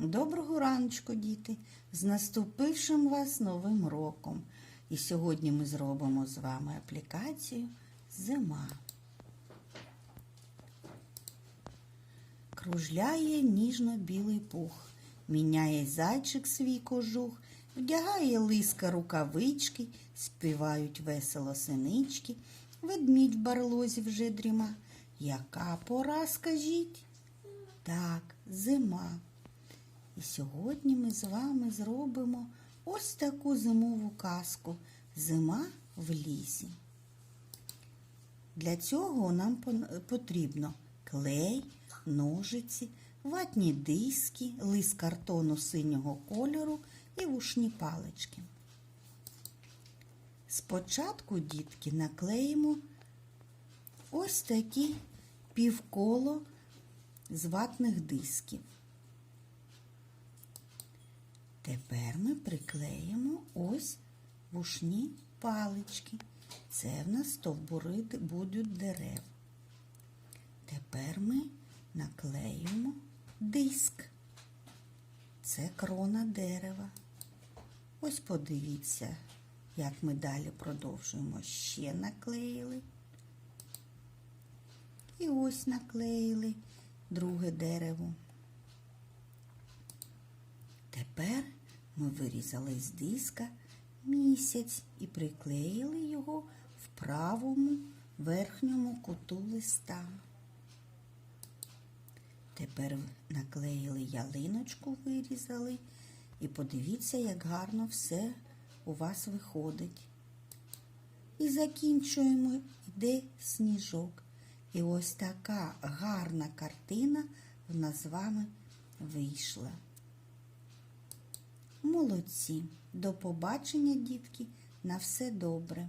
Доброго раночку, діти! З наступившим вас новим роком. І сьогодні ми зробимо з вами аплікацію Зима. Кружляє ніжно-білий пух, міняє зайчик свій кожух, вдягає лиска рукавички, співають весело синички, ведмідь в барлозі вже дріма. Яка пора, скажіть? Так, зима. І сьогодні ми з вами зробимо ось таку зимову казку Зима в лісі. Для цього нам потрібно клей, ножиці, ватні диски, лист картону синього кольору і вушні палички. Спочатку, дітки, наклеїмо ось такі півколо з ватних дисків. Тепер ми приклеїмо ось вушні палички. Це в нас стовбури будуть дерев. Тепер ми наклеїмо диск. Це крона дерева. Ось подивіться, як ми далі продовжуємо. Ще наклеїли. І ось наклеїли друге дерево. Тепер ми вирізали з диска місяць і приклеїли його в правому верхньому куту листа. Тепер наклеїли ялиночку, вирізали, і подивіться, як гарно все у вас виходить. І закінчуємо, йде сніжок. І ось така гарна картина в нас з вами вийшла. Молодці. До побачення, дітки. На все добре.